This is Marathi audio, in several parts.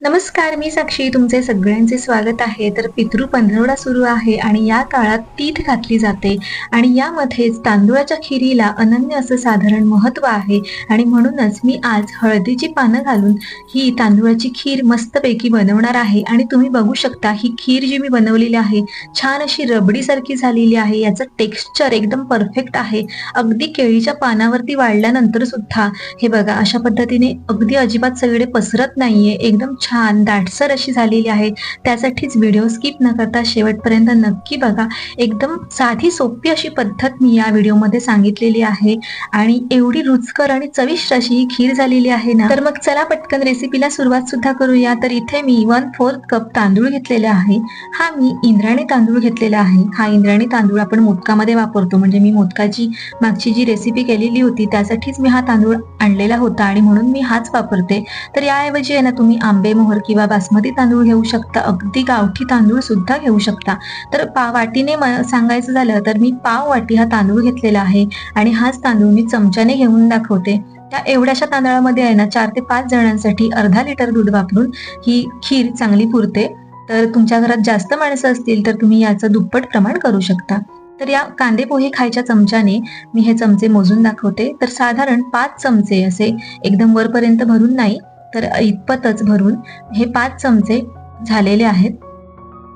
नमस्कार मी साक्षी. तुमचे सगळ्यांचे स्वागत आहे. तर पितृ पंधरवडा सुरू आहे आणि या काळात तीठ घातली जाते आणि यामध्येच तांदूळाच्या खिरीला अनन्य असं साधारण महत्त्व आहे आणि म्हणूनच मी आज हळदीची पानं घालून ही तांदूळाची खीर मस्तपैकी बनवणार आहे आणि तुम्ही बघू शकता ही खीर जी मी बनवलेली आहे छान अशी रबडीसारखी झालेली आहे. याचं टेक्स्चर एकदम परफेक्ट आहे. अगदी केळीच्या पानावरती वाढल्यानंतर सुद्धा हे बघा अशा पद्धतीने अगदी अजिबात सगळे पसरत नाहीये. एकदम छान दाटसर अशी झालेली आहे. त्यासाठीच व्हिडिओ स्किप न करता शेवटपर्यंत नक्की बघा. एकदम साधी सोपी अशी पद्धत मी या व्हिडिओमध्ये सांगितलेली आहे. आणि एवढी रुचकर आणि चविष्ट अशी ही खीर झालेली आहे ना. तर मग चला पटकन रेसिपीला सुरुवात सुद्धा करूया. तर इथे मी वन फोर्थ कप तांदूळ घेतलेला आहे. हा मी इंद्राणी तांदूळ घेतलेला आहे. हा इंद्राणी तांदूळ आपण मोदकामध्ये वापरतो. म्हणजे मी मोदकाची मागची जी रेसिपी केलेली होती त्यासाठीच मी हा तांदूळ आणलेला होता आणि म्हणून मी हाच वापरते. तर याऐवजी आहे ना तुम्ही आंबे मोहर किंवा बासमती तांदूळ घेऊ शकता. अगदी गावठी तांदूळ सुद्धा घेऊ शकता. तर पा वाटीने सांगायचं झालं तर मी पाव वाटी हा तांदूळ घेतलेला आहे आणि हाच तांदूळ मी चमच्याने घेऊन दाखवते. त्या एवढ्याशा तांदळामध्ये आहे ना चार ते पाच जणांसाठी अर्धा लिटर दूध वापरून ही खीर चांगली पुरते. तर तुमच्या घरात जास्त माणसं असतील तर तुम्ही याचं दुप्पट प्रमाण करू शकता. तर या कांदे पोहे खायच्या चमच्याने मी हे चमचे मोजून दाखवते. तर साधारण पाच चमचे असे एकदम वरपर्यंत भरून नाही तर इतपतच भरून हे पाच चमचे झालेले आहेत.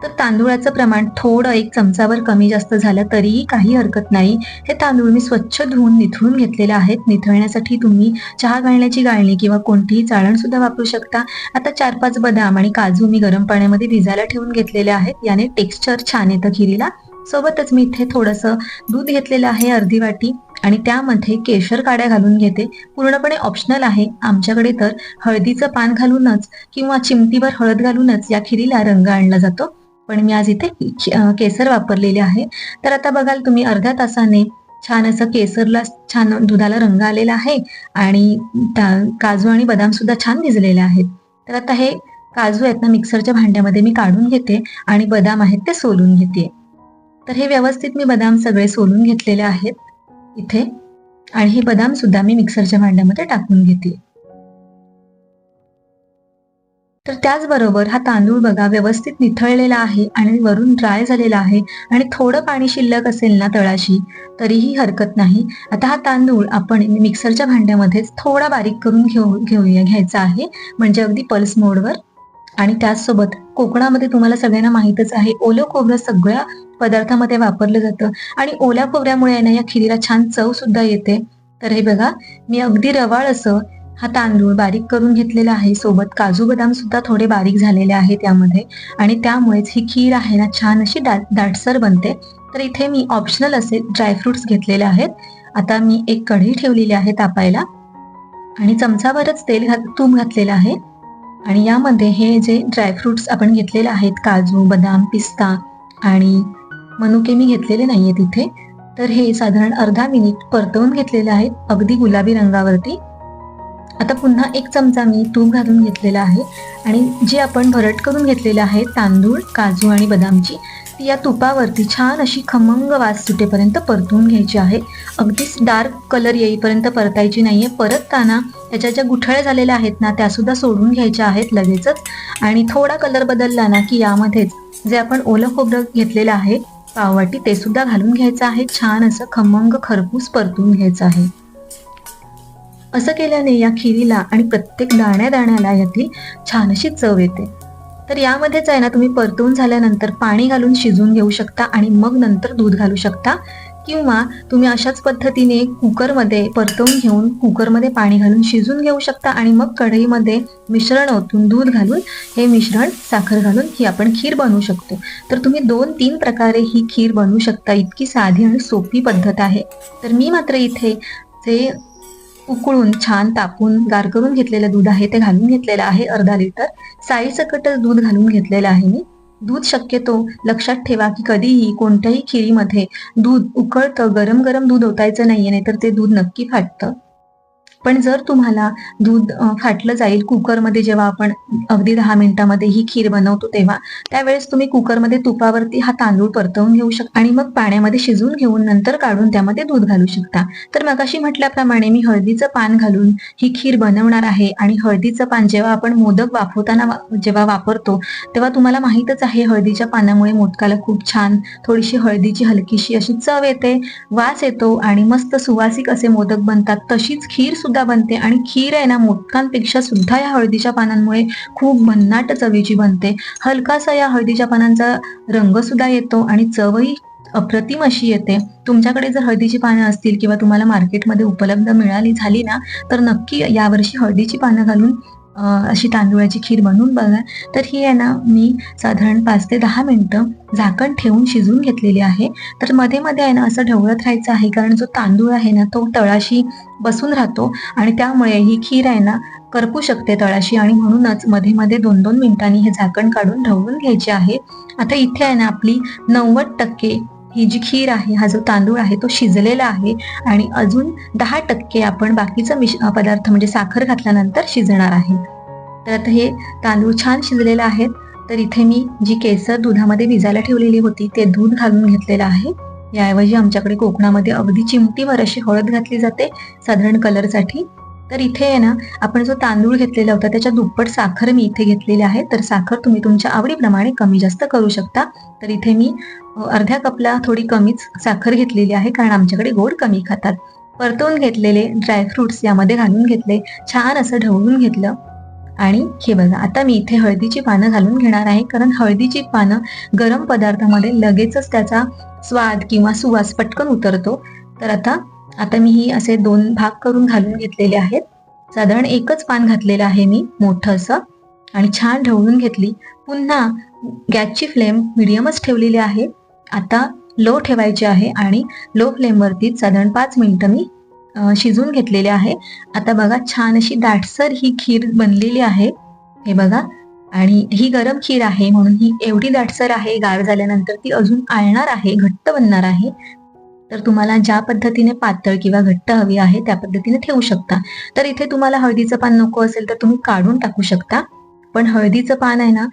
तर तांदूळाचं प्रमाण थोडं एक चमचावर कमी जास्त झालं तरीही काही हरकत नाही. हे तांदूळ मी स्वच्छ धुवून निथळून घेतलेले आहेत. निथळण्यासाठी तुम्ही चहा घालण्याची गाळणी किंवा कोणतीही चाळण सुद्धा वापरू शकता. आता चार पाच बदाम आणि काजू मी गरम पाण्यामध्ये भिजायला ठेवून घेतलेले आहेत. याने टेक्स्चर छान येतं खिरीला. सोबतच मी इथे थोडंसं दूध घेतलेलं आहे अर्धी वाटी. आणि त्यामध्ये केशर काड्या घालून घेते. पूर्णपणे ऑप्शनल आहे. आमच्याकडे तर हळदीचं पान घालूनच किंवा चिमटीवर हळद घालूनच या खिरीला रंग आणला जातो. पण मी आज इथे केसर वापरलेले आहे. तर आता बघाल तुम्ही अर्ध्या तासाने छान असं केसरला छान दुधाला रंग आलेला आहे आणि काजू आणि बदाम सुद्धा छान भिजलेले आहेत. तर आता हे काजू आहेत ना मिक्सरच्या भांड्यामध्ये मी काढून घेते आणि बदाम आहेत ते सोलून घेते. तर हे व्यवस्थित मी बदाम सगळे सोलून घेतलेले आहेत. इथे. आणि हे बदाम सुद्धा मी मिक्सरच्या भांड्यामध्ये टाकून घेते. तर त्याचबरोबर हा तांदूळ बघा व्यवस्थित निथळलेला आहे आणि वरून ड्राय झालेला आहे आणि थोडं पाणी शिल्लक असेल ना तळाशी तरीही हरकत नाही. आता हा तांदूळ आपण मिक्सरच्या भांड्यामध्येच थोडा बारीक करून घेऊ घेऊया घ्यायचा आहे. म्हणजे अगदी पल्स मोडवर आणि त्याचसोबत कोकणामध्ये तुम्हाला सगळ्यांना माहीतच आहे ओलं खोबरं सगळ्या पदार्थामध्ये वापरलं जातं. आणि ओल्या खोबऱ्यामुळे आहे ना या खिरीला छान चव सुद्धा येते. तर हे बघा मी अगदी रवाळ असं हा तांदूळ बारीक करून घेतलेला आहे. सोबत काजू बदाम सुद्धा थोडे बारीक झालेले आहे त्यामध्ये. आणि त्यामुळेच ही खीर आहे ना छान अशी दाट दाटसर बनते. तर इथे मी ऑप्शनल असे ड्रायफ्रुट्स घेतलेले आहेत. आता मी एक कढई ठेवलेली आहे तापायला. आणि चमचाभरच तेल घात तूप घातलेलं आहे. आणि यामध्ये हे जे ड्रायफ्रुट्स आपण घेतलेले आहेत काजू बदाम पिस्ता आणि मनुके मी घेतलेले नाही आहे तिथे तर हे साधारण अर्धा मिनिट परतवून घेतलेले आहेत अगदी गुलाबी रंगावरती. आता पुन्हा एक चमचा मी तूप घालून घेतलेला आहे आणि जे आपण भरट करून घेतलेले आहे तांदूळ काजू आणि बदामची ती या तुपावरती छान अशी खमंग वास सुटेपर्यंत परतून घ्यायची आहे. अगदीच डार्क कलर येईपर्यंत परतायची नाही आहे परतताना याच्या ज्या गुठळ्या झालेल्या आहेत ना त्या सुद्धा सोडून घ्यायच्या आहेत लगेचच. आणि थोडा कलर बदलला ना की यामध्येच जे आपण ओलं खोबरं घेतलेलं आहे पाववाटी ते सुद्धा घालून घ्यायचं आहे. छान असं खमंग खरपूस परतून घ्यायचं आहे. असं केल्याने या खिरीला आणि प्रत्येक दाण्या दाण्याला यातील छान अशी चव येते. तर यामध्येच आहे ना तुम्ही परतून झाल्यानंतर पाणी घालून शिजून घेऊ शकता आणि मग नंतर दूध घालू शकता. किंवा तुम्ही अशाच पद्धतीने कुकरमध्ये परतवून घेऊन कुकरमध्ये पाणी घालून शिजून घेऊ शकता आणि मग कढईमध्ये मिश्रण ओतून दूध घालून हे मिश्रण साखर घालून ही आपण खीर बनवू शकतो. तर तुम्ही दोन तीन प्रकारे ही खीर बनवू शकता. इतकी साधी आणि सोपी पद्धत आहे. तर मी मात्र इथे जे उकळून छान तापून गार करून घेतलेलं दूध आहे ते घालून घेतलेलं आहे. अर्धा लिटर. साईसकटच दूध घालून घेतलेलं आहे मी. दूध शक्यतो लक्षात ठेवा की कधीही कोणत्याही खिरीमध्ये दूध उकळतं गरम गरम दूध ओतायचं नाहीये नाहीतर ते दूध नक्की फाटतं. पण जर तुम्हाला दूध फाटलं जाईल कुकरमध्ये जेव्हा आपण अगदी दहा मिनिटामध्ये ही खीर बनवतो तेव्हा त्यावेळेस तुम्ही कुकरमध्ये तुपावरती हा तांदूळ परतवून घेऊ शकता आणि मग पाण्यामध्ये शिजवून घेऊन नंतर काढून त्यामध्ये दूध घालू शकता. तर मगाशी म्हटल्याप्रमाणे मी हळदीचं पान घालून ही खीर बनवणार आहे आणि हळदीचं पान जेव्हा आपण मोदक वाफवताना जेव्हा वापरतो तेव्हा तुम्हाला माहीतच आहे हळदीच्या पानामुळे मोदकाला खूप छान थोडीशी हळदीची हलकीशी अशी चव येते वास येतो आणि मस्त सुवासिक असे मोदक बनतात. तशीच खीर सुद्धा बनते आणि खीर आहे ना मोदकांपेक्षा सुद्धा या हळदीच्या पानांमुळे खूप भन्नाट चवीची बनते. हलकासा या हळदीच्या पानांचा रंग सुद्धा येतो आणि चवही अप्रतिम अशी येते. तुमच्याकडे जर हळदीची पानं असतील किंवा तुम्हाला मार्केटमध्ये उपलब्ध मिळाली झाली ना तर नक्की यावर्षी हळदीची पानं घालून अशी तांदूळाची खीर बनवून बघा. तर ही आहे ना मी साधारण पाच ते दहा मिनटं झाकण ठेवून शिजवून घेतलेली आहे. तर मध्ये मध्ये आहे ना असं ढवळत राहायचं आहे कारण जो तांदूळ आहे ना तो तळाशी बसून राहतो आणि त्यामुळे ही खीर आहे ना करपू शकते तळाशी. आणि म्हणूनच मध्ये मध्ये दोन दोन मिनिटांनी हे झाकण काढून ढवळून घ्यायचे आहे. आता इथे आहे ना आपली नव्वद टक्के ही जी खीर आहे हा जो तांदूळ आहे तो शिजलेला आहे आणि अजून दहा टक्के आपण बाकीचा मिश पदार्थ म्हणजे साखर घातल्यानंतर शिजणार आहे. तर आता हे तांदूळ छान शिजलेले आहेत. तर इथे मी जी केसर दुधामध्ये भिजायला ठेवलेली होती ते दूध घालून घेतलेलं आहे. याऐवजी आमच्याकडे कोकणामध्ये अगदी चिमटीवर अशी हळद घातली जाते साधारण कलरसाठी तर इथे आहे ना आपण जो तांदूळ घेतलेला होता त्याच्या दुप्पट साखर मी इथे घेतलेली आहे. तर साखर तुम्ही तुमच्या आवडीप्रमाणे कमी जास्त करू शकता. तर इथे मी अर्ध्या कपला थोडी कमीच साखर घेतलेली आहे कारण आमच्याकडे गोड कमी खातात. परतवून घेतलेले ड्रायफ्रुट्स यामध्ये घालून घेतले छान असं ढवळून घेतलं. आणि हे बघा आता मी इथे हळदीची पानं घालून घेणार आहे कारण हळदीची पानं गरम पदार्थामध्ये लगेचच त्याचा स्वाद किंवा सुवास पटकन उतरतो. तर आता आता मी ही असे दोन भाग करून घालून घेतलेले आहेत. साधारण एकच पान घातलेलं आहे मी मोठं असं. आणि छान ढवळून घेतली. पुन्हा गॅसची फ्लेम मिडियमच ठेवलेली आहे. आता लो ठेवायची आहे आणि लो फ्लेमवरती साधारण पाच मिनिटं मी शिजून शिजवून घेतलेले आहे. आता बघा छान अशी दाटसर ही खीर बनलेली आहे. हे बघा. आणि ही गरम खीर आहे म्हणून ही एवढी दाटसर आहे गार झाल्यानंतर ती अजून आळणार आहे घट्ट बनणार आहे. तर तुम्हाला ज्या पद्धतीने पातळ किंवा घट्ट हवी आहे त्या पद्धतीने ठेवू शकता. तर इथे तुम्हाला हळदीचं पान नको असेल तर तुम्ही काढून टाकू शकता. पण हळदीचं पान आहे ना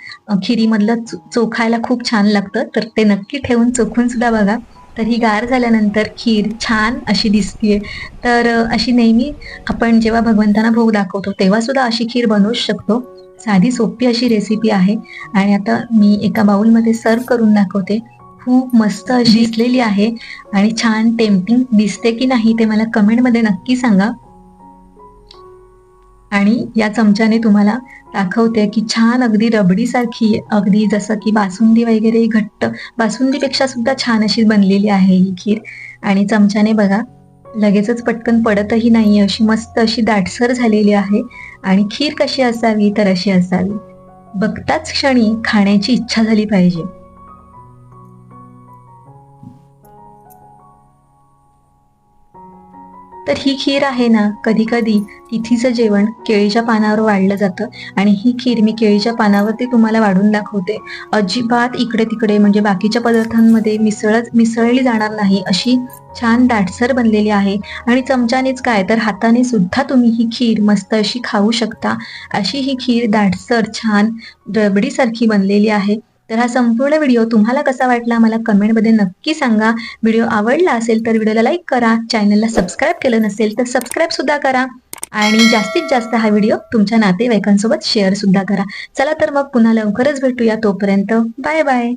खिरीमधलं चो- चोखायला खूप छान लागतं. तर ते नक्की ठेवून चोखून सुद्धा बघा. तर ही गार झाल्यानंतर खीर छान अशी दिसतीये. तर अशी नेहमी आपण जेव्हा भगवंतांना भोग दाखवतो तेव्हा सुद्धा अशी खीर बनवू शकतो. साधी सोपी अशी रेसिपी आहे. आणि आता मी एका बाउलमध्ये सर्व करून दाखवते. खूप मस्त अशी दिसलेली आहे आणि छान टेम्पटिंग दिसते की नाही ते मला कमेंटमध्ये नक्की सांगा. आणि या चमच्याने तुम्हाला दाखवते की छान अगदी रबडीसारखी अगदी जसं की बासुंदी वगैरे घट्ट बासुंदीपेक्षा सुद्धा छान अशी बनलेली आहे ही खीर. आणि चमच्याने बघा लगेचच पटकन पडतही नाही अशी मस्त अशी दाटसर झालेली आहे. आणि खीर कशी असावी तर अशी असावी. बघताच क्षणी खाण्याची इच्छा झाली पाहिजे. तर ही खीर आहे ना कधी कधी तिथीचं जेवण केळीच्या पानावर वाढलं जातं आणि ही खीर मी केळीच्या पानावरती तुम्हाला वाढून दाखवते. अजिबात इकडे तिकडे म्हणजे बाकीच्या पदार्थांमध्ये मिसळत मिसळली जाणार नाही अशी छान दाटसर बनलेली आहे आणि चमच्यानेच काय तर हाताने सुद्धा तुम्ही ही खीर मस्त अशी खाऊ शकता. अशी ही खीर दाटसर छान रबडीसारखी बनलेली आहे. तर हा संपूर्ण व्हिडिओ तुम्हाला कसा वाटला मला कमेंटमध्ये नक्की सांगा. व्हिडिओ आवडला असेल तर व्हिडिओला लाईक करा. चॅनलला सबस्क्राईब केलं नसेल तर सबस्क्राईब सुद्धा करा. आणि जास्तीत जास्त हा व्हिडिओ तुमच्या नातेवाईकांसोबत शेअर सुद्धा करा. चला तर मग पुन्हा लवकरच भेटूया तोपर्यंत. Bye bye